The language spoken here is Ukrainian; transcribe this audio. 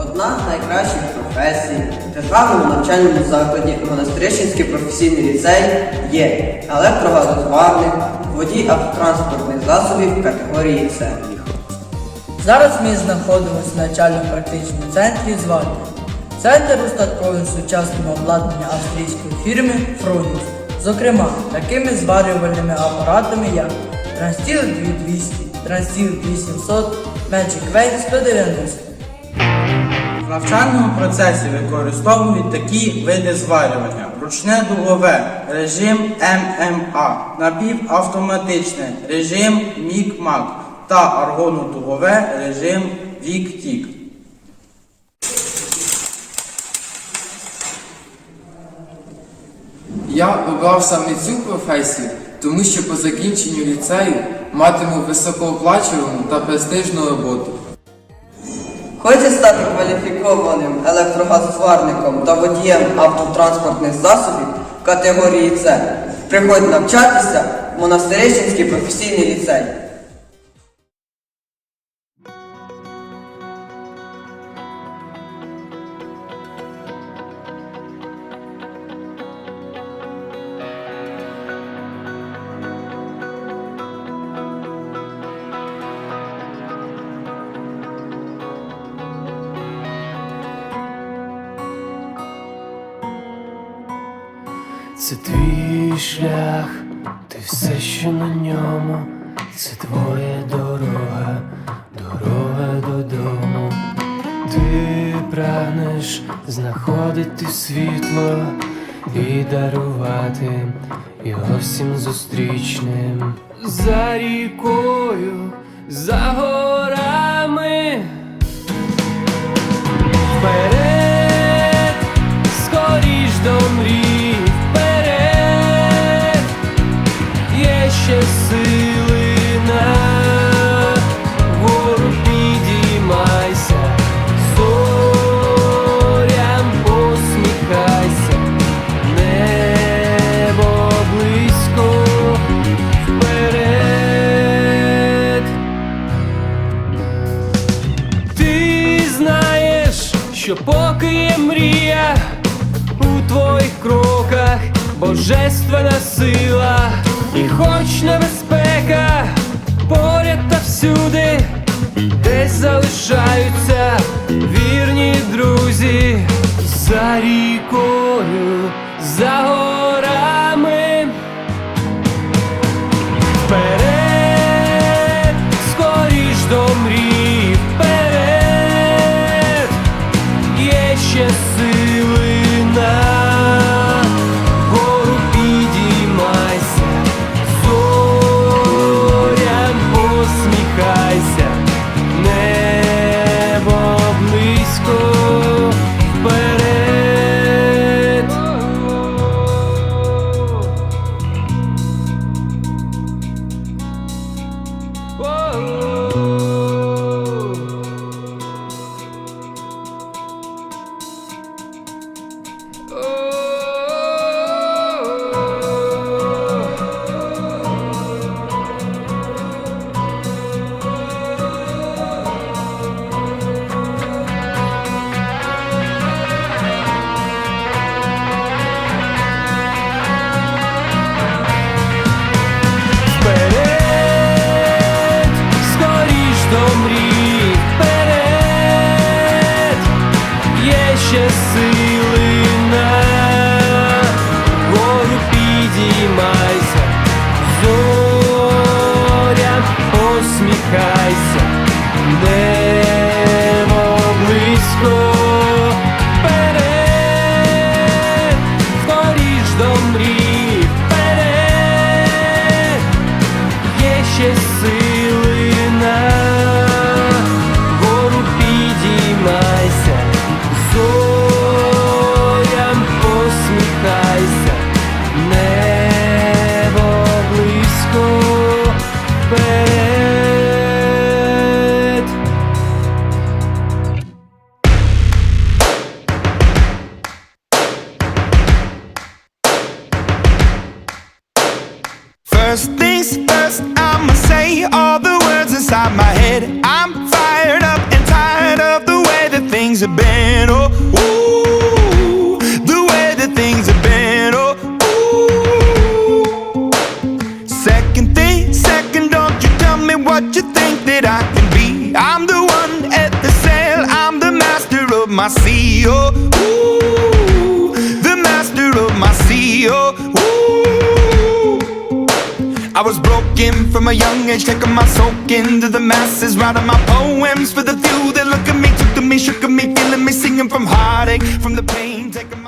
Одна з найкращих професій в державному навчальному закладі Монастирищенський професійний ліцей є електрогазозварник, водій автотранспортних засобів категорії С. Зараз ми знаходимося в навчально-практичному центрі звання. Центр устаткований сучасним обладнанням австрійської фірми Фронікс. Зокрема, такими зварювальними апаратами, як Трансстіл 2200, Трансстіл 2700, Magic Way 190. В навчальному процесі використовують такі види зварювання: ручне дугове, режим ММА, напівавтоматичне, режим МІК-МАК та аргонодугове режим ВІК-ТІК. Я обрав саме цю професію, тому що по закінченню ліцею матиму високооплачувану та престижну роботу. Хоче стати кваліфікованим електрогазозварником та водієм автотранспортних засобів категорії С. Приходь навчатися в Монастирищенський професійний ліцей. Це твій шлях, ти все, що на ньому, це твоя дорога, дорога додому. Ти прагнеш знаходити світло і дарувати його всім зустрічним. За рікою, за горами. Що поки є мрія у твоїх кроках божественна сила, і хоч небезпека поряд та всюди, десь залишаються вірні друзі за рікою, за горами. Вперед, сили на гору підіймайся, зоря посміхайся, небо First things first, I'ma say all the words inside my head. I'm fired up and tired of the way that things have been. Oh, ooh, the way that things have been. Oh, ooh. Second thing, second, don't you tell me what you think that I can be. I'm the one at the sail, I'm the master of my sea. Oh, ooh, the master of my sea. Oh, ooh. I was broken from a young age, taking my soak into the masses, writing my poems for the few that look at me, took to me, shook at me, feeling me, singing from heartache, from the pain, taking my